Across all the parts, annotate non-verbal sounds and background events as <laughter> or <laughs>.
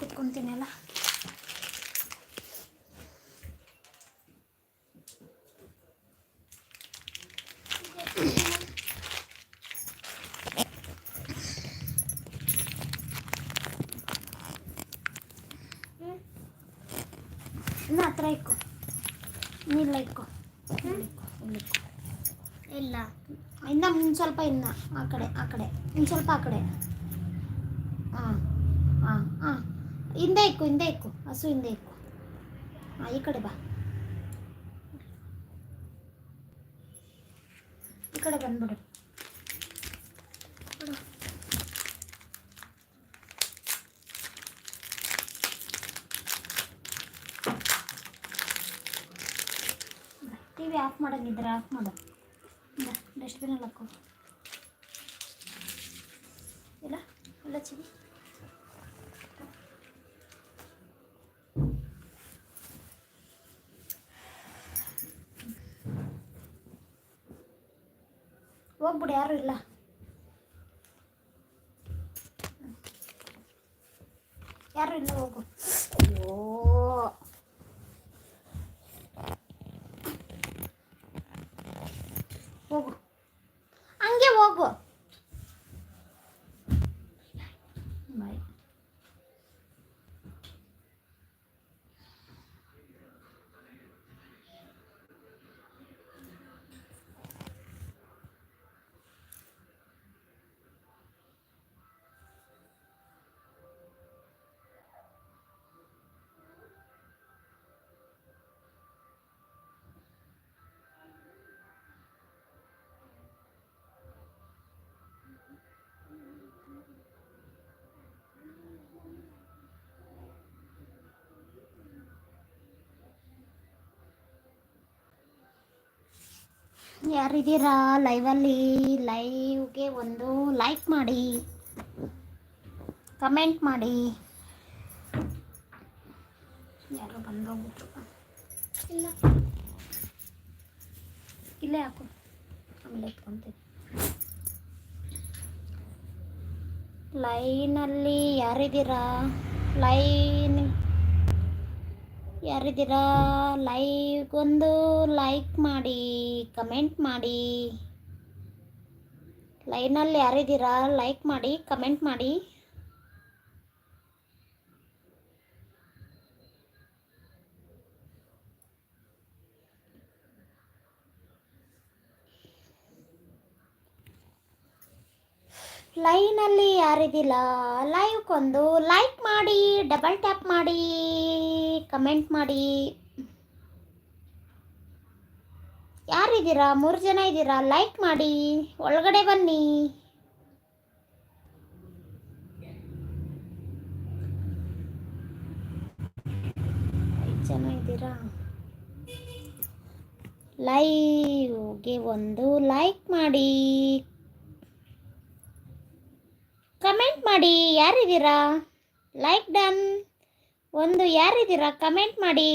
ಕುತ್ಕೊಂತೀನಿ ಅಲ್ಲ ಇನ್ನು ಹತ್ರ ಇಕ್ಕೋ. ಇಲ್ಲ ಇಕ್ಕೋ. ಇಲ್ಲಿ. ಇನ್ನು ಸ್ವಲ್ಪ ಇನ್ನ ಆ ಕಡೆ ಆ ಕಡೆ. ಇನ್ನು ಸ್ವಲ್ಪ ಆ ಕಡೆ ಹಾಂ ಹಾಂ ಹಾಂ ಹಿಂದೆ ಇಕ್ಕು, ಹಿಂದೆ ಇಕ್ಕು, ಹಸು ಹಿಂದೆ ಇಕ್ಕು. ಹಾಂ ಈ ಕಡೆ ಬಾ. ಈ ಕಡೆ ಬಂದ್ಬಿಡು. ಟಿ ವಿ ಆಫ್ ಮಾಡೋಂಗಿದ್ರೆ ಆಫ್ ಮಾಡು. ಡಸ್ಟ್ಬಿನಲ್ಲಿ ಹಾಕೋ. ಇಲ್ಲ? ಇಲ್ಲ ಚಿನಿ ಹೋಗ್ಬಿಡು ಯಾರು ಇಲ್ಲ ಯಾರಿದ್ದೀರಾ? ಲೈವಲ್ಲಿ ಲೈವ್ಗೆ ಒಂದು ಲೈಕ್ ಮಾಡಿ ಕಮೆಂಟ್ ಮಾಡಿ. ಯಾರು ಬಂದೋಗ್ಬಿಟ್ರು. ಇಲ್ಲ. ಇಲ್ಲೇ ಹಾಕು. ಆಮೇಲೆ ಇಟ್ಕೊತೀನಿ ಲೈನಲ್ಲಿ ಯಾರಿದ್ದೀರಾ? ಲೈನ್ ಯಾರಿದ್ದೀರಾ? ಲೈವ್ಗೊಂದು ಲೈಕ್ ಮಾಡಿ ಕಮೆಂಟ್ ಮಾಡಿ. ಲೈನಲ್ಲಿ ಯಾರಿದ್ದೀರಾ? ಲೈಕ್ ಮಾಡಿ ಕಮೆಂಟ್ ಮಾಡಿ. ಲೈನಲ್ಲಿ ಯಾರಿದಿಲ್ಲ ಲೈವ್ಗೊಂದು ಲೈಕ್ ಮಾಡಿ ಡಬಲ್ ಟ್ಯಾಪ್ ಮಾಡಿ ಕಮೆಂಟ್ ಮಾಡಿ. ಯಾರಿದ್ದೀರಾ? ಮೂರು ಜನ ಇದ್ದೀರಾ? ಲೈಕ್ ಮಾಡಿ, ಒಳಗಡೆ ಬನ್ನಿ. ಐದು ಜನ ಇದ್ದೀರಾ? ಲೈವ್ಗೆ ಒಂದು ಲೈಕ್ ಮಾಡಿ ಕಮೆಂಟ್ ಮಾಡಿ ಯಾರಿದ್ದೀರಾ? ಲೈಕ್ ಡನ್ ಒಂದು ಯಾರಿದ್ದೀರಾ? ಕಮೆಂಟ್ ಮಾಡಿ.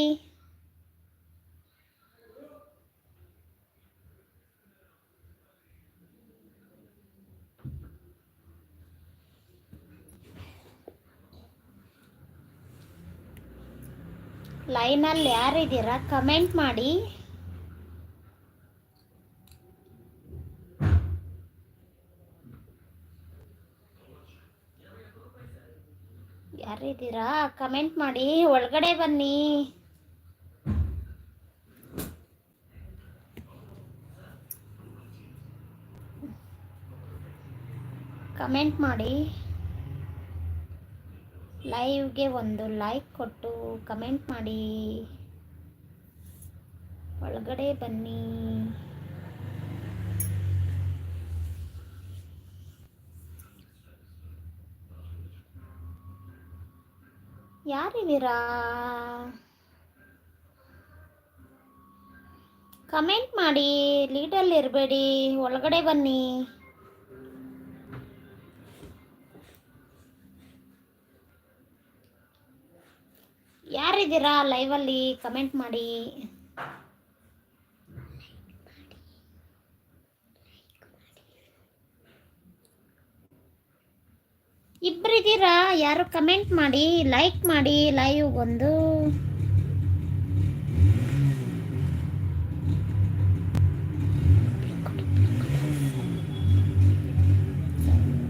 ಲೈನಲ್ಲಿ ಯಾರಿದ್ದೀರಾ? ಕಮೆಂಟ್ ಮಾಡಿ. ಯಾರಿದ್ದೀರಾ? ಕಮೆಂಟ್ ಮಾಡಿ, ಒಳಗಡೆ ಬನ್ನಿ. ಕಮೆಂಟ್ ಮಾಡಿ. ಲೈವ್ಗೆ ಒಂದು ಲೈಕ್ ಕೊಟ್ಟು ಕಮೆಂಟ್ ಮಾಡಿ. ಒಳಗಡೆ ಬನ್ನಿ. ಯಾರಿದ್ದೀರಾ ಕಮೆಂಟ್ ಮಾಡಿ. ಲೀಡಲ್ಲಿ ಇರಬೇಡಿ. ಒಳಗಡೆ ಬನ್ನಿ. ಯಾರಿದ್ದೀರಾ ಲೈವಲ್ಲಿ ಕಮೆಂಟ್ ಮಾಡಿ. ಇಬ್ಬರಿದ್ದೀರಾ ಯಾರು ಕಮೆಂಟ್ ಮಾಡಿ ಲೈಕ್ ಮಾಡಿ ಲೈವ್ ಬಂದು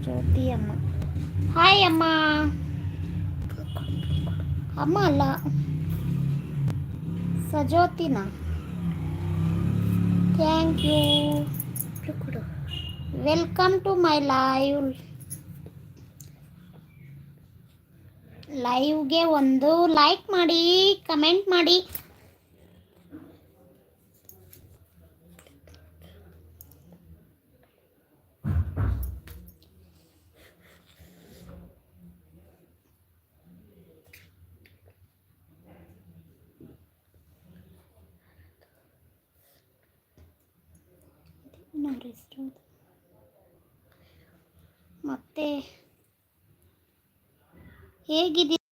ಜ್ಯೋತಿ ಅಮ್ಮ ಹಾಯ್ ಅಮ್ಮ. ಅಮ್ಮ ಅಲ್ಲ. ಸಜೋತಿನ thank you welcome to my live ಲೈವ್ಗೆ ಒಂದು ಲೈಕ್ ಮಾಡಿ ಕಮೆಂಟ್ ಮಾಡಿ. ಅವ್ರ ಹೆಸರು ಮತ್ತೆ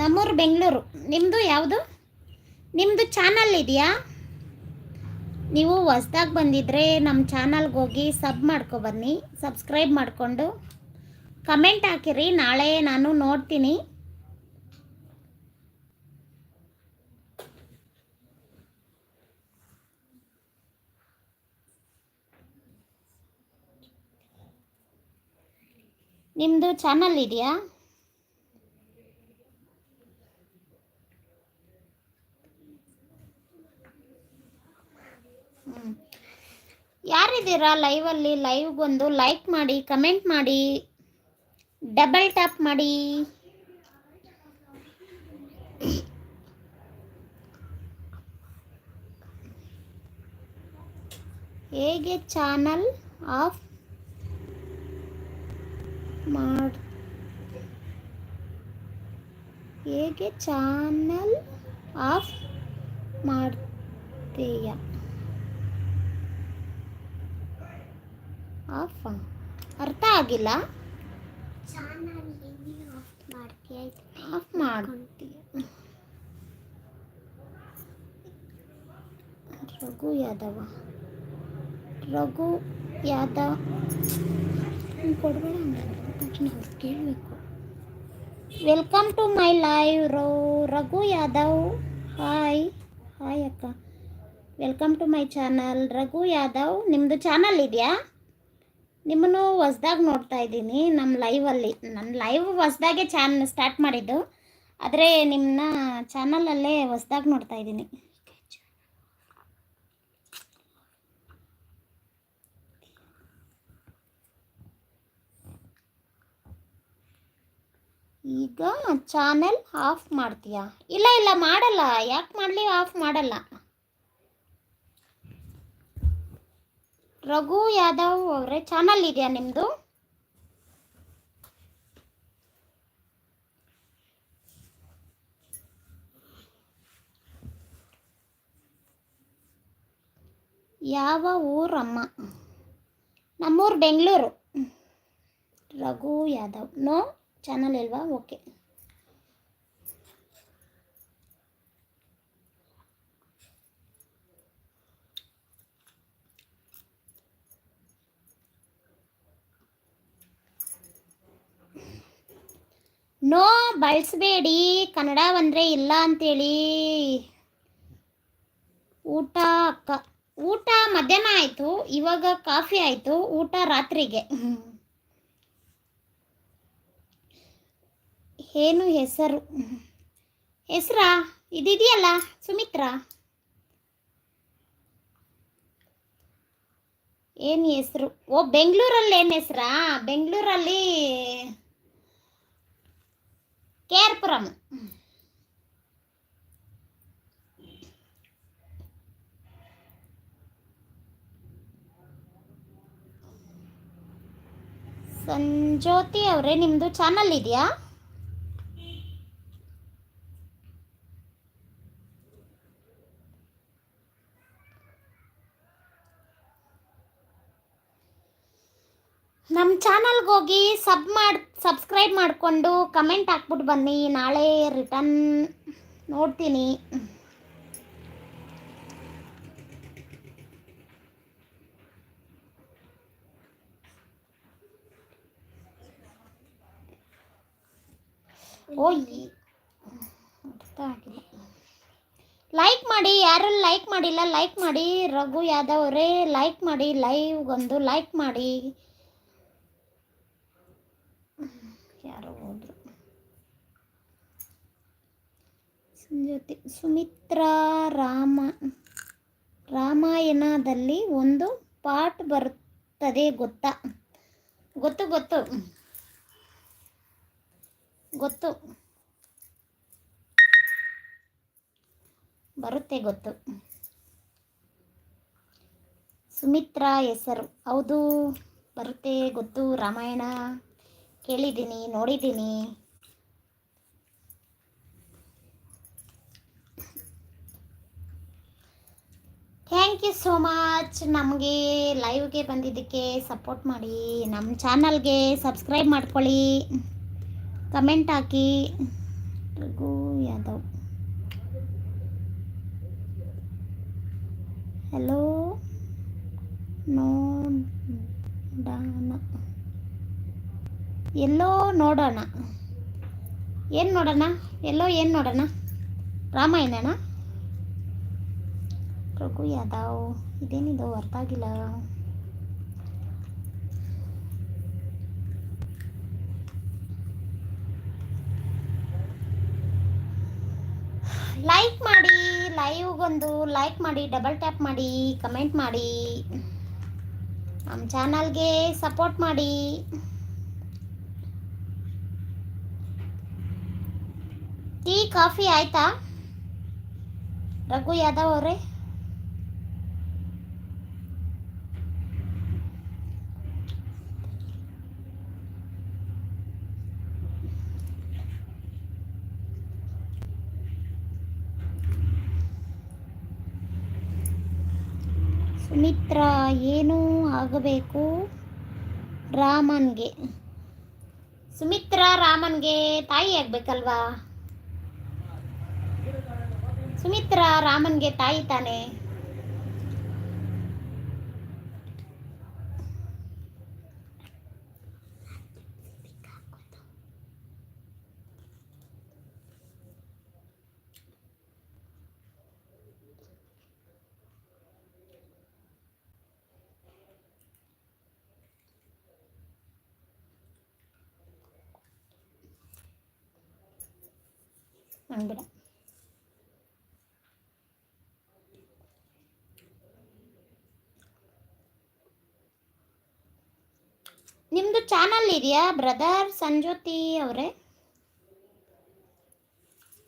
ನಮ್ಮೂರು ಬೆಂಗಳೂರು. ನಿಮ್ಮದು ಯಾವುದು? ನಿಮ್ಮದು ಚಾನಲ್ ಇದೆಯಾ? ನೀವು ಹೊಸ್ದಾಗಿ ಬಂದಿದ್ದರೆ ನಮ್ಮ ಚಾನಲ್ಗೆ ಹೋಗಿ ಸಬ್ ಮಾಡ್ಕೊ ಬನ್ನಿ. ಸಬ್ಸ್ಕ್ರೈಬ್ ಮಾಡಿಕೊಂಡು. ಕಮೆಂಟ್ ಹಾಕಿರಿ. ನಾಳೆ ನಾನು ನೋಡ್ತೀನಿ. ನಿಮ್ಮದು ಚಾನಲ್ ಇದೆಯಾ? ಯಾರಿದ್ದೀರಾ ಲೈವಲ್ಲಿ ಲೈವ್ಗೊಂದು ಲೈಕ್ ಮಾಡಿ ಕಮೆಂಟ್ ಮಾಡಿ ಡಬಲ್ ಟ್ಯಾಪ್ ಮಾಡಿ. ಹೇಗೆ ಚಾನಲ್ ಆಫ್ ಮಾಡ್, ಹೇಗೆ ಚಾನಲ್ ಆಫ್ ಮಾಡ್ತೀಯ? ಆಫ್. ಅರ್ಥ ಆಗಿಲ್ಲ? ಆಫ್ ಮಾಡ್ತೀಯ. ರಘು ಯಾದವ. ರಘು ಯಾದವ್ ಕೊಡಬೇಡ ಕೇಳಬೇಕು. ವೆಲ್ಕಮ್ ಟು ಮೈ ಲೈವ್ ರೋ, ರಘು ಯಾದವ್. ಹಾಯ್. ಹಾಯ್ ಅಕ್ಕ. Welcome to my channel. Raghu Yadav ನಿಮ್ಮದು ಚಾನಲ್ ಇದೆಯಾ? ನಿಮ್ಮನ್ನು ಹೊಸ್ದಾಗಿ ನೋಡ್ತಾ ಇದ್ದೀನಿ ನಮ್ಮ ಲೈವಲ್ಲಿ ನನ್ನ ಲೈವ್ ಹೊಸ್ದಾಗೆ ಚಾನ್ ಸ್ಟಾರ್ಟ್ ಮಾಡಿದ್ದು. ಆದರೆ ನಿಮ್ಮನ್ನ ಚಾನಲಲ್ಲೇ ಹೊಸ್ದಾಗಿ ನೋಡ್ತಾ ಇದ್ದೀನಿ. ಈಗ ಚಾನೆಲ್ ಆಫ್ ಮಾಡ್ತೀಯಾ? ಇಲ್ಲ ಇಲ್ಲ, ಮಾಡಲ್ಲ. ಯಾಕೆ ಮಾಡಲಿ ಆಫ್ ಮಾಡಲ್ಲ? ರಘು ಯಾದವ್ ಅವರೇ ಚಾನಲ್ ಇದೆಯಾ ನಿಮ್ಮದು ಯಾವ ಊರಮ್ಮ? ನಮ್ಮೂರು ಬೆಂಗಳೂರು. ರಘು ಯಾದವ್. ನೋ ಚಾನಲ್ ಇಲ್ವಾ? ಓಕೆ ನೋ ಬಳಸಬೇಡಿ, ಕನ್ನಡ ಬಂದರೆ ಇಲ್ಲ ಅಂತೇಳಿ. ಊಟ ಕ, ಊಟ ಮಧ್ಯಾಹ್ನ ಆಯಿತು, ಇವಾಗ ಕಾಫಿ ಆಯಿತು, ಊಟ ರಾತ್ರಿಗೆ. ಏನು ಹೆಸರು? ಹೆಸರಾ? ಇದಿದೆಯಲ್ಲ, ಸುಮಿತ್ರಾ? ಏನು ಹೆಸರು? ಓ ಬೆಂಗಳೂರಲ್ಲಿ ಏನು ಹೆಸರಾ? ಬೆಂಗಳೂರಲ್ಲಿ ಪುರಂ ಸಂಜೋತಿ ಅವರೇ ನಿಮ್ಮದು ಚಾನಲ್ ಇದೆಯಾ? ನಮ್ಮ ಚಾನಲ್ಗೆ ಹೋಗಿ ಸಬ್ ಮಾಡಿ, ಸಬ್ಸ್ಕ್ರೈಬ್ ಮಾಡಿಕೊಂಡು ಕಮೆಂಟ್ ಹಾಕ್ಬಿಟ್ಟು ಬನ್ನಿ. ನಾಳೆ ರಿಟರ್ನ್ ನೋಡ್ತೀನಿ. ಓಯ್ ಲೈಕ್ ಮಾಡಿ, ಯಾರು ಲೈಕ್ ಮಾಡಿಲ್ಲ ಲೈಕ್ ಮಾಡಿ. ರಘು ಯಾದವ್ ಲೈಕ್ ಮಾಡಿ ಲೈವ್ ಒಂದು ಲೈಕ್ ಮಾಡಿ ಯಾರೋ ಹೋದ್ರು ಸಂಜೋತಿ ಸುಮಿತ್ರಾ ರಾಮ, ರಾಮಾಯಣದಲ್ಲಿ ಒಂದು ಪಾಠ ಬರುತ್ತದೆ ಗೊತ್ತಾ? ಗೊತ್ತು ಗೊತ್ತು. ಗೊತ್ತು. ಬರುತ್ತೆ ಗೊತ್ತು. ಸುಮಿತ್ರಾ ಹೆಸರು. ಹೌದು, ಬರುತ್ತೆ ಗೊತ್ತು. ರಾಮಾಯಣ ಕೇಳಿದ್ದೀನಿ, ನೋಡಿದ್ದೀನಿ. ಥ್ಯಾಂಕ್ ಯು ಸೋ ಮಚ್ ನಮಗೆ ಲೈವ್ಗೆ ಬಂದಿದ್ದಕ್ಕೆ ಸಪೋರ್ಟ್ ಮಾಡಿ. ನಮ್ಮ ಚಾನಲ್ಗೆ ಸಬ್ಸ್ಕ್ರೈಬ್ ಮಾಡ್ಕೊಳ್ಳಿ. ಕಮೆಂಟ್ ಹಾಕಿ. ರಘು ಯಾದವ್. ಹಲೋ ನೋಡೋಣ ಎಲ್ಲೋ ನೋಡೋಣ. ಏನು ನೋಡೋಣ? ಎಲ್ಲೋ ಏನು ನೋಡೋಣ? ರಾಮಾಯಣನ? ರಘು ಯಾದವ್ ಇದೇನಿದು ಅರ್ಥ ಆಗಿಲ್ಲ ಲೈಕ್ ಮಾಡಿ ಲೈವ್ಗೊಂದು ಲೈಕ್ ಮಾಡಿ ಡಬಲ್ ಟ್ಯಾಪ್ ಮಾಡಿ ಕಮೆಂಟ್ ಮಾಡಿ. ನಮ್ಮ ಚಾನಲ್ಗೆ ಸಪೋರ್ಟ್ ಮಾಡಿ. ಟೀ, ಕಾಫಿ ಆಯ್ತಾ? ರಘು ಯಾದವ್ ಅವರೇ? ಸುಮಿತ್ರಾ ಏನು ಆಗಬೇಕು ರಾಮನ್ಗೆ. ಸುಮಿತ್ರ ರಾಮನ್ಗೆ ತಾಯಿ ಆಗ್ಬೇಕಲ್ವಾ? ಸುಮಿತ್ರ ರಾಮನ್ಗೆ ತಾಯಿ ತಾನೆ. ಹಂಗ್ಬಿಡ ನಿಮ್ಮದು ಚಾನಲ್ ಇದೆಯಾ? ಬ್ರದರ್ ಸಂಜೋತಿ ಅವರೇ?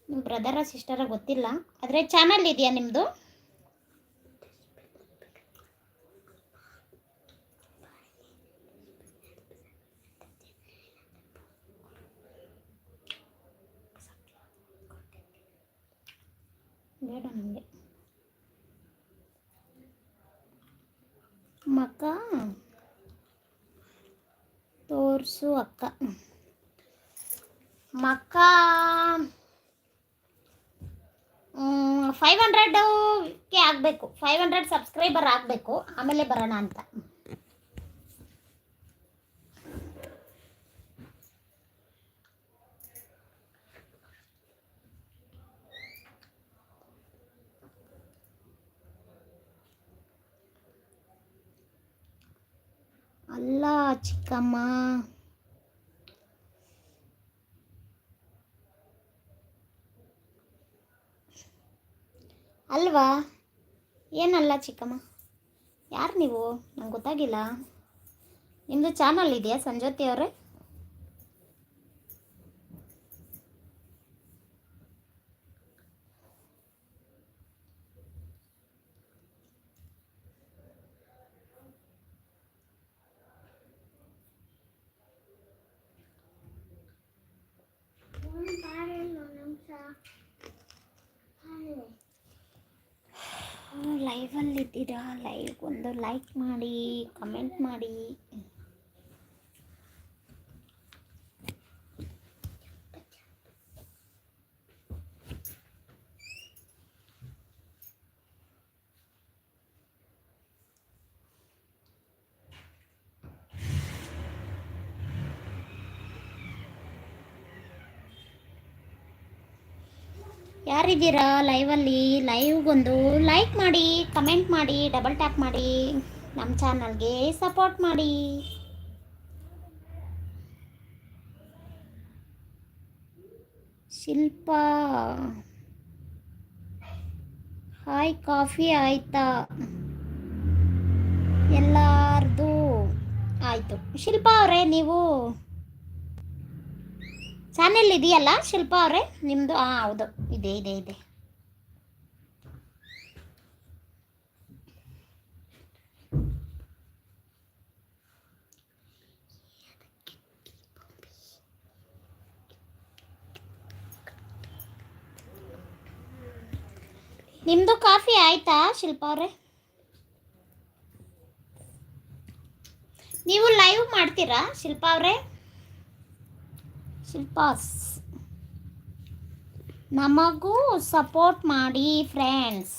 ನಿಮ್ಮ ಬ್ರದರ ಸಿಸ್ಟರ ಗೊತ್ತಿಲ್ಲ. ಆದರೆ ಚಾನಲ್ ಇದೆಯಾ ನಿಮ್ಮದು ಬೇಡ ನನಗೆ ಮಕ್ಕ, ತೋರಿಸು ಅಕ್ಕ. ಮಕ್ಕ ಫೈವ್ ಹಂಡ್ರೆಡ್ಗೆ ಆಗಬೇಕು. ಫೈವ್ ಹಂಡ್ರೆಡ್ ಸಬ್ಸ್ಕ್ರೈಬರ್ ಆಗಬೇಕು. ಆಮೇಲೆ ಬರೋಣ ಅಂತ. ಅಲ್ಲ ಚಿಕ್ಕಮ್ಮ. ಅಲ್ವಾ? ಏನಲ್ಲ ಚಿಕ್ಕಮ್ಮ? ಯಾರು ನೀವು? ನಂಗೆ ಗೊತ್ತಾಗಿಲ್ಲ. ನಿಮ್ಮದು ಚಾನಲ್ ಇದೆಯಾ ಸಂಜೋತಿ ಅವರೇ ಲೈವಲ್ಲಿ ಇದ್ದೀರಾ ಲೈವ್ ಒಂದು ಲೈಕ್ ಮಾಡಿ ಕಮೆಂಟ್ ಮಾಡಿ. ಯಾರಿದ್ದೀರಾ ಲೈವಲ್ಲಿ ಲೈವ್ಗೊಂದು ಲೈಕ್ ಮಾಡಿ ಕಮೆಂಟ್ ಮಾಡಿ ಡಬಲ್ ಟ್ಯಾಪ್ ಮಾಡಿ ನಮ್ಮ ಚಾನಲ್ಗೆ ಸಪೋರ್ಟ್ ಮಾಡಿ. ಶಿಲ್ಪಾ. ಹಾಯ್ ಕಾಫಿ ಆಯ್ತಾ? ಎಲ್ಲಾರ್ದು? ಆಯಿತು. ಶಿಲ್ಪಾ ಅವರೇ, ನೀವು? ಚಾನೆಲ್ ಇದೆಯಲ್ಲ, ಶಿಲ್ಪಾ ಅವರೇ? ನಿಮ್ಮದು ಹಾಂ ಹೌದು. ಇದೆ ಇದೆ ಇದೆ. ನಿಮ್ಮದು ಕಾಫಿ ಆಯ್ತಾ, ಶಿಲ್ಪಾ ಅವರೇ? ನೀವು ಲೈವ್ ಮಾಡ್ತೀರಾ, ಶಿಲ್ಪಾ ಅವರೇ? ಶಿಲ್ಪಾಸ್ ನಮಗೂ ಸಪೋರ್ಟ್ ಮಾಡಿ ಫ್ರೆಂಡ್ಸ್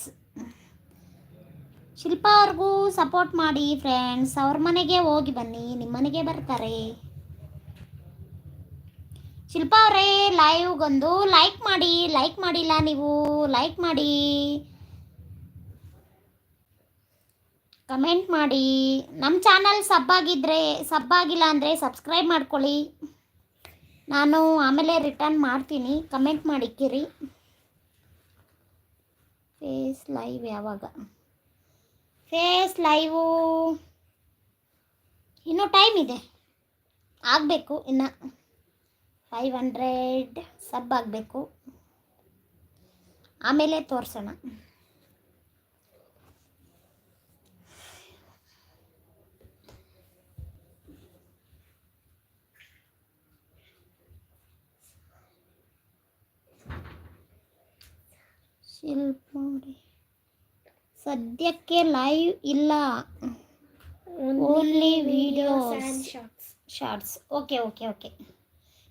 ಶಿಲ್ಪಾ ಅವ್ರಿಗೂ ಸಪೋರ್ಟ್ ಮಾಡಿ ಫ್ರೆಂಡ್ಸ್ ಅವ್ರ ಮನೆಗೆ ಹೋಗಿ ಬನ್ನಿ ನಿಮ್ಮ ಮನೆಗೆ ಬರ್ತಾರೆ. ಶಿಲ್ಪಾ ಅವರೇ ಲೈವ್ಗೊಂದು ಲೈಕ್ ಮಾಡಿ ಲೈಕ್ ಮಾಡಿಲ್ಲ ನೀವು ಲೈಕ್ ಮಾಡಿ. ಕಮೆಂಟ್ ಮಾಡಿ. ನಮ್ಮ ಚಾನಲ್ ಸಬ್ ಸಬ್ಬಾಗಿಲ್ಲ ಅಂದರೆ ಸಬ್ಸ್ಕ್ರೈಬ್ ಮಾಡ್ಕೊಳ್ಳಿ. ನಾನು ಆಮೇಲೆ ರಿಟರ್ನ್ ಮಾಡ್ತೀನಿ. ಕಮೆಂಟ್ ಮಾಡಿಕ್ಕಿರಿ. ಫೇಸ್ ಲೈವ್ ಯಾವಾಗ? ಫೇಸ್ ಲೈವು ಇನ್ನೂ ಟೈಮ್ ಇದೆ. ಆಗಬೇಕು ಇನ್ನು. ಫೈವ್ ಹಂಡ್ರೆಡ್ ಸಬ್ ಆಗಬೇಕು. ಆಮೇಲೆ ತೋರಿಸೋಣ ಶಿಲ್ಪಿ ಸದ್ಯಕ್ಕೆ ಲೈವ್ ಇಲ್ಲ. Only videos shorts okay okay okay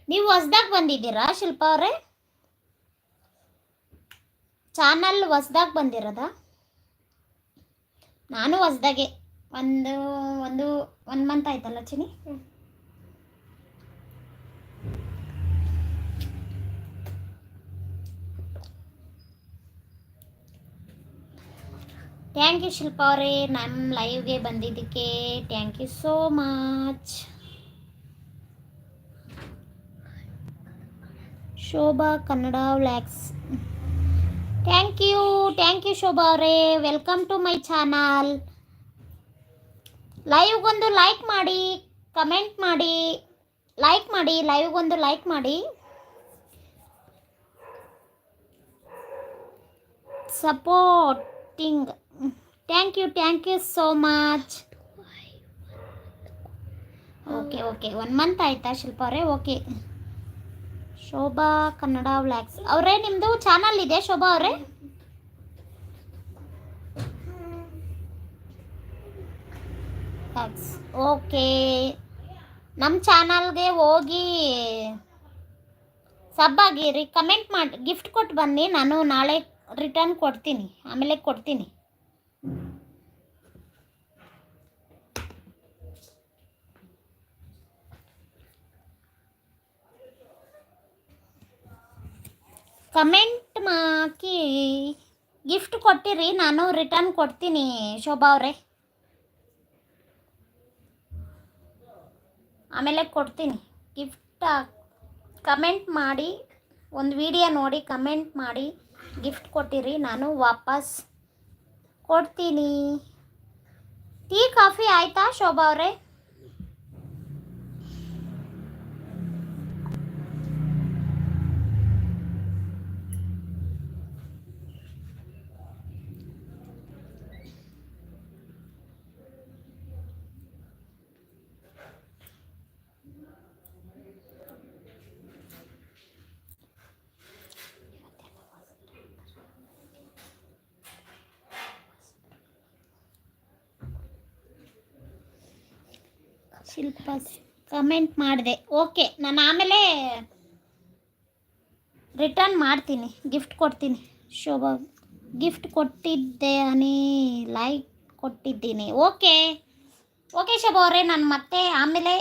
ನೀವು ಹೊಸ್ದಾಗಿ ಬಂದಿದ್ದೀರಾ ಶಿಲ್ಪ ಅವರೇ? ಚಾನಲ್ ಹೊಸ್ದಾಗಿ ಬಂದಿರೋದ? ನಾನು ಹೊಸ್ದಾಗೆ. ಒಂದು ಒಂದು ಒನ್ ಮಂತ್ ಆಯ್ತಲ್ಲ ಚಿನಿ ಥ್ಯಾಂಕ್ ಯು ಶಿಲ್ಪ ಅವರೇ. ನಮ್ಮ ಲೈವ್ಗೆ ಬಂದಿದ್ದಕ್ಕೆ thank you so much Shobha Kannada vlogs. Thank you thank you Shobha ಅವರೇ. ವೆಲ್ಕಮ್ ಟು ಮೈ ಚಾನಲ್ ಲೈವ್ಗೊಂದು ಲೈಕ್ ಮಾಡಿ ಕಮೆಂಟ್ ಮಾಡಿ ಲೈಕ್ ಮಾಡಿ ಲೈವ್ಗೊಂದು ಲೈಕ್ ಮಾಡಿ. Supporting thank you thank you so much okay okay one month ಆಯಿತಾ ಶಿಲ್ಪ ಅವರೇ? Okay Shobha Kannada vlogs. ಅವರೇ ನಿಮ್ಮದು ಚಾನಲ್ ಇದೆ ಶೋಭಾ ಅವರೇ? ಓಕೆ ನಮ್ಮ ಚಾನಲ್ಗೆ ಹೋಗಿ ಸಬ್ ಆಗಿರಿ ಕಮೆಂಟ್ ಮಾಡಿ ಗಿಫ್ಟ್ ಕೊಟ್ಟು ಬನ್ನಿ. ನಾನು ನಾಳೆ ರಿಟರ್ನ್ ಕೊಡ್ತೀನಿ. ಆಮೇಲೆ ಕೊಡ್ತೀನಿ. ಕಮೆಂಟ್ ಹಾಕಿ ಗಿಫ್ಟ್ ಕೊಟ್ಟಿರಿ, ನಾನು ರಿಟರ್ನ್ ಕೊಡ್ತೀನಿ ಶೋಭಾ ಅವರೇ. ಆಮೇಲೆ ಕೊಡ್ತೀನಿ. ಗಿಫ್ಟ್ ಕಮೆಂಟ್ ಮಾಡಿ, ಒಂದು ವಿಡಿಯೋ ನೋಡಿ ಕಮೆಂಟ್ ಮಾಡಿ ಗಿಫ್ಟ್ ಕೊಟ್ಟಿರಿ, ನಾನು ವಾಪಸ್ ಕೊಡ್ತೀನಿ. ಟೀ ಕಾಫಿ ಆಯಿತಾ ಶೋಭಾ ಅವರೇ? ಶಿಲ್ಪ ಕಮೆಂಟ್ ಮಾಡಿದೆ. ಓಕೆ ನಾನು ಆಮೇಲೆ ರಿಟರ್ನ್ ಮಾಡ್ತೀನಿ. ಗಿಫ್ಟ್ ಕೊಡ್ತೀನಿ. ಶೋಭಾ ಗಿಫ್ಟ್ ಕೊಟ್ಟಿದ್ದೆ ಅನಿ ಲೈಕ್ ಕೊಟ್ಟಿದ್ದೀನಿ. ಓಕೆ ಓಕೆ ಶೋಭಾ ಅವರೇ, ನಾನು ಮತ್ತೆ ಆಮೇಲೆ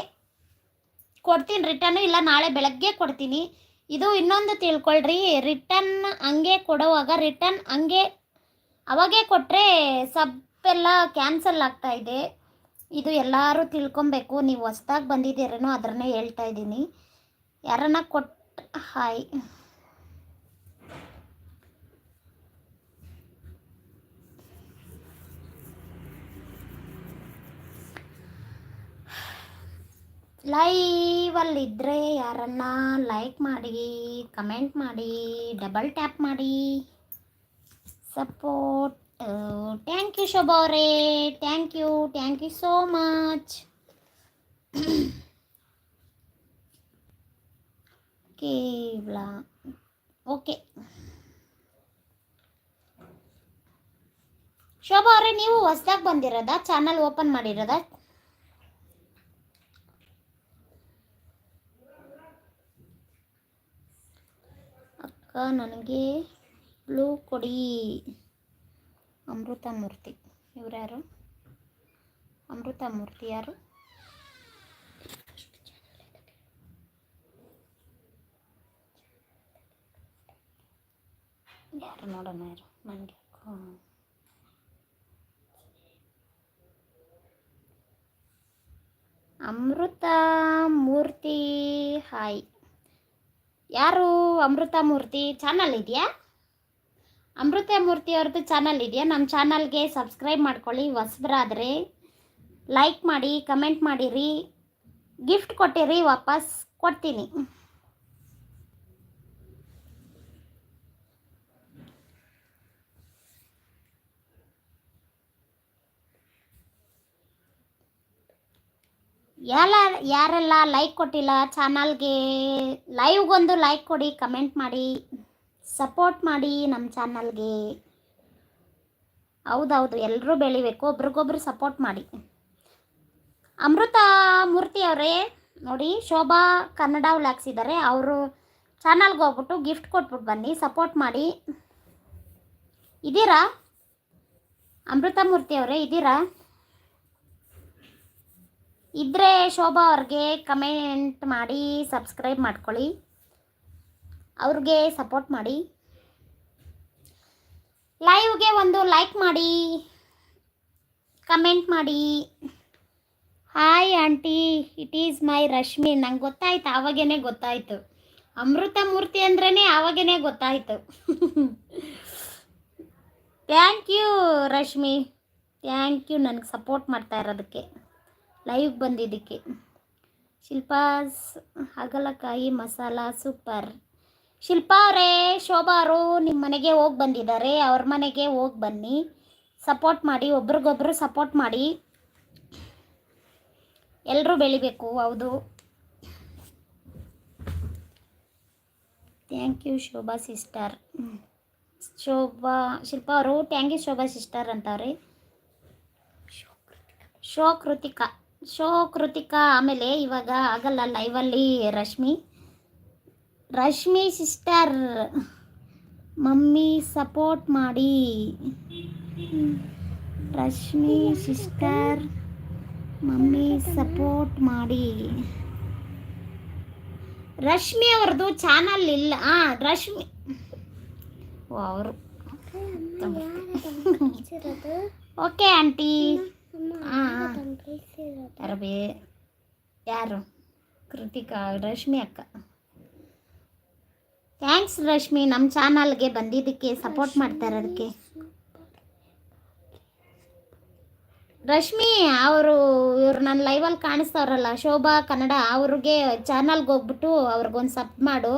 ಕೊಡ್ತೀನಿ ರಿಟರ್ನು ಇಲ್ಲ ನಾಳೆ ಬೆಳಗ್ಗೆ ಕೊಡ್ತೀನಿ. ಇದು ಇನ್ನೊಂದು ತಿಳ್ಕೊಳ್ರಿ ರಿಟರ್ನ್ ಹಂಗೆ ಕೊಡುವಾಗ ರಿಟರ್ನ್ ಹಂಗೆ, ಅವಾಗೇ ಕೊಟ್ಟರೆ ಸಬ್ಬೆಲ್ಲ ಕ್ಯಾನ್ಸಲ್ ಆಗ್ತಾ ಇದೆ ಎಲ್ಲರೂ ತಿಳ್ಕೊಬೇಕು. ನೀವು ಹೊಸ್ದಾಗಿ ಬಂದಿದ್ದೀರೇನೋ ಅದರನ್ನೇ ಹೇಳ್ತಾ ಇದ್ದೀನಿ. ಯಾರನ್ನ ಕೊಟ್ಟು ಹಾಯ್. ಲೈವಲ್ಲಿದ್ದರೆ ಯಾರನ್ನ ಲೈಕ್ ಮಾಡಿ ಕಮೆಂಟ್ ಮಾಡಿ ಡಬಲ್ ಟ್ಯಾಪ್ ಮಾಡಿ ಸಪೋರ್ಟ್ ಥ್ಯಾಂಕ್ ಯು ಶೋಭಾ ಅವರೇ thank you thank you so much ಕೇವಲ ಓಕೆ ಶೋಭಾ ಅವರೇ ನೀವು ಹೊಸ್ದಾಗಿ ಬಂದಿರೋದಾ? Channel open ಮಾಡಿರೋದಾ? ಅಕ್ಕ, ನನಗೆ ಬ್ಲೂ ಕೊಡಿ. ಅಮೃತ ಮೂರ್ತಿ ಇವ್ರ್ಯಾರು? ಅಮೃತ ಮೂರ್ತಿ ಯಾರು? ಯಾರು ನೋಡೋಣ ಯಾರು ನನಗೆ ಅಮೃತ ಮೂರ್ತಿ ಹಾಯ್. ಯಾರು ಅಮೃತ ಮೂರ್ತಿ ಚಾನಲ್ ಇದೆಯಾ? ಅಮೃತ ಮೂರ್ತಿ ಅವ್ರದ್ದು ಚಾನಲ್ ಇದೆಯಾ? ನಮ್ಮ ಚಾನಲ್ಗೆ ಸಬ್ಸ್ಕ್ರೈಬ್ ಮಾಡ್ಕೊಳ್ಳಿ, ಹೊಸಬ್ರಾದರೆ. ಲೈಕ್ ಮಾಡಿ ಕಮೆಂಟ್ ಮಾಡಿರಿ. ಗಿಫ್ಟ್ ಕೊಟ್ಟಿರಿ, ವಾಪಸ್ ಕೊಡ್ತೀನಿ. ಎಲ್ಲ ಯಾರೆಲ್ಲ ಲೈಕ್ ಕೊಟ್ಟಿಲ್ಲ ಚಾನಲ್ಗೆ ಲೈವ್ಗೊಂದು ಲೈಕ್ ಕೊಡಿ ಕಮೆಂಟ್ ಮಾಡಿ. ಸಪೋರ್ಟ್ ಮಾಡಿ ನಮ್ಮ ಚಾನಲ್ಗೆ. ಹೌದೌದು ಎಲ್ಲರೂ ಬೆಳಿಬೇಕು, ಒಬ್ರಿಗೊಬ್ರು ಸಪೋರ್ಟ್ ಮಾಡಿ. ಅಮೃತ ಮೂರ್ತಿ ಅವರೇ, ನೋಡಿ, ಶೋಭಾ ಕನ್ನಡ ವ್ಲಾಗ್ಸ್ ಇದ್ದಾರೆ ಅವರು ಚಾನಲ್ಗೆ ಹೋಗ್ಬಿಟ್ಟು ಗಿಫ್ಟ್ ಕೊಟ್ಬಿಟ್ಟು ಬನ್ನಿ, ಸಪೋರ್ಟ್ ಮಾಡಿ. ಇದ್ದೀರಾ? ಅಮೃತ ಮೂರ್ತಿ ಅವರೇ, ಇದ್ದೀರಾ? ಇದ್ದರೆ ಶೋಭಾ ಅವ್ರಿಗೆ ಕಮೆಂಟ್ ಮಾಡಿ, ಸಬ್ಸ್ಕ್ರೈಬ್ ಮಾಡ್ಕೊಳ್ಳಿ. ಅವ್ರಿಗೆ ಸಪೋರ್ಟ್ ಮಾಡಿ. ಲೈವ್ಗೆ ಒಂದು ಲೈಕ್ ಮಾಡಿ. ಕಮೆಂಟ್ ಮಾಡಿ. Hi aunty it is my Rashmi ನಂಗೆ ಗೊತ್ತಾಯ್ತು, ಆವಾಗೇನೆ ಗೊತ್ತಾಯ್ತು. ಅಮೃತ ಮೂರ್ತಿ ಅಂದ್ರೇ ಆವಾಗೇನೆ ಗೊತ್ತಾಯ್ತು. Thank you Rashmi thank you ನನಗೆ ಸಪೋರ್ಟ್ ಮಾಡ್ತಾ ಇರೋದಕ್ಕೆ. ಲೈವ್ ಬಂದಿದ್ದಕ್ಕೆ. ಶಿಲ್ಪಾಸ್, ಹಾಗಲಕಾಯಿ ಮಸಾಲ ಸೂಪರ್ ಶಿಲ್ಪಾ ಅವರೇ, ಶೋಭಾ ಅವರು ನಿಮ್ಮ ಮನೆಗೆ ಹೋಗಿ ಬಂದಿದ್ದಾರೆ. ಅವ್ರ ಮನೆಗೆ ಹೋಗಿ ಬನ್ನಿ. ಸಪೋರ್ಟ್ ಮಾಡಿ, ಒಬ್ರಿಗೊಬ್ರು ಸಪೋರ್ಟ್ ಮಾಡಿ. ಎಲ್ಲರೂ ಬೆಳಿಬೇಕು, ಹೌದು. Thank you Shobha sister Shobha, Shilpa ಅವರು ಥ್ಯಾಂಕ್ ಯು ಶೋಭಾ ಸಿಸ್ಟರ್ ಅಂತಾರೆ ಶೋ ಕೃತಿಕಾ ಶೋ ಕೃತಿಕಾ ಆಮೇಲೆ ಇವಾಗ ಆಗಲ್ಲ ಲೈವಲ್ಲಿ Rashmi. Rashmi sister mummy support ಮಾಡಿ. ರಶ್ಮಿ ಸಿಸ್ಟರ್ ಮಮ್ಮಿ ಸಪೋರ್ಟ್ ಮಾಡಿ. ರಶ್ಮಿ ಅವ್ರದ್ದು ಚಾನಲ್ ಇಲ್ಲ. ಹಾಂ ರಶ್ಮಿ. ಓ ಅವರು. ಓಕೆ ಆಂಟಿ ಹಾಂ ಅರಬಿ. ಬೇ ಯಾರು? ಕೃತಿಕಾ ರಶ್ಮಿ ಅಕ್ಕ. ಥ್ಯಾಂಕ್ಸ್ ರಶ್ಮಿ ನಮ್ಮ ಚಾನಲ್ಗೆ ಬಂದಿದ್ದಕ್ಕೆ ಸಪೋರ್ಟ್ ಮಾಡ್ತಾರೆ? ಅದಕ್ಕೆ ರಶ್ಮಿ ಅವರು ಇವ್ರು ನನ್ನ ಲೈವಲ್ಲಿ ಕಾಣಿಸ್ತವ್ರಲ್ಲ ಶೋಭಾ ಕನ್ನಡ ಅವ್ರಿಗೆ ಚಾನಲ್ಗೆ ಹೋಗ್ಬಿಟ್ಟು ಅವ್ರಿಗೊಂದು ಸಬ್ ಮಾಡು.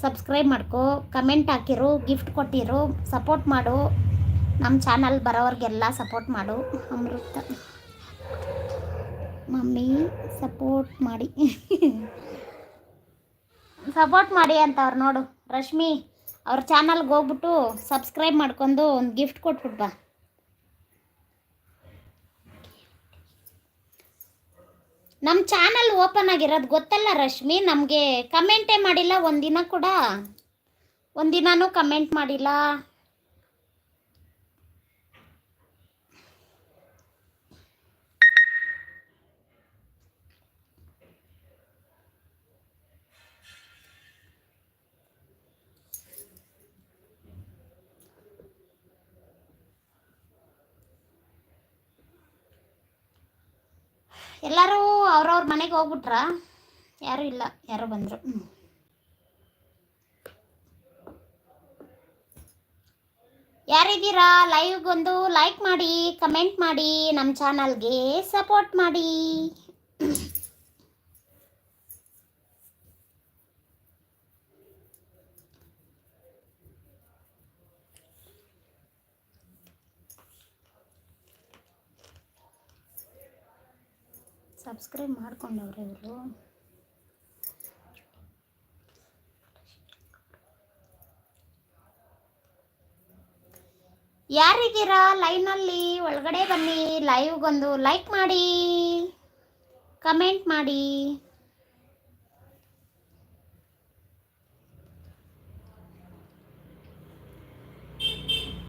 ಸಬ್ಸ್ಕ್ರೈಬ್ ಮಾಡ್ಕೊ. ಕಮೆಂಟ್ ಹಾಕಿರು ಗಿಫ್ಟ್ ಕೊಟ್ಟಿರು. ಸಪೋರ್ಟ್ ಮಾಡು. ನಮ್ಮ ಚಾನಲ್ ಬರೋವ್ರಿಗೆಲ್ಲ ಸಪೋರ್ಟ್ ಮಾಡು. ಅಮೃತ. ಮಮ್ಮಿ ಸಪೋರ್ಟ್ ಮಾಡಿ. <laughs> ಸಪೋರ್ಟ್ ಮಾಡಿ ಅಂತ ಅವ್ರು ನೋಡು. ರಶ್ಮಿ, ಅವ್ರ ಚಾನಲ್ಗೆ ಹೋಗ್ಬಿಟ್ಟು ಸಬ್ಸ್ಕ್ರೈಬ್ ಮಾಡ್ಕೊಂಡು ಒಂದು ಗಿಫ್ಟ್ ಕೊಟ್ಬಿಟ್ಟು ಬಾ. ನಮ್ಮ ಚಾನಲ್ ಓಪನ್ ಆಗಿರೋದು ಗೊತ್ತಲ್ಲ ರಶ್ಮಿ? ನಮಗೆ ಕಮೆಂಟೇ ಮಾಡಿಲ್ಲ ಒಂದಿನ ಕೂಡ. ಒಂದಿನೂ ಕಮೆಂಟ್ ಮಾಡಿಲ್ಲ. ಎಲ್ಲರೂ ಅವ್ರವ್ರ ಮನೆಗೆ ಹೋಗ್ಬಿಟ್ರ? ಯಾರು ಇಲ್ಲ, ಯಾರೋ ಬಂದರು. ಯಾರಿದ್ದೀರಾ? ಲೈವ್ಗೊಂದು ಲೈಕ್ ಮಾಡಿ ಕಮೆಂಟ್ ಮಾಡಿ ನಮ್ಮ ಚಾನಲ್ಗೆ ಸಪೋರ್ಟ್ ಮಾಡಿ. ಸಬ್ಸ್ಕ್ರೈಬ್ ಮಾಡ್ಕೊಂಡವ್ರೆ ಇವರು. ಯಾರಿದ್ದೀರಾ ಲೈನಲ್ಲಿ? ಒಳಗಡೆ ಬನ್ನಿ ಲೈವ್ಗೊಂದು ಲೈಕ್ ಮಾಡಿ ಕಮೆಂಟ್ ಮಾಡಿ.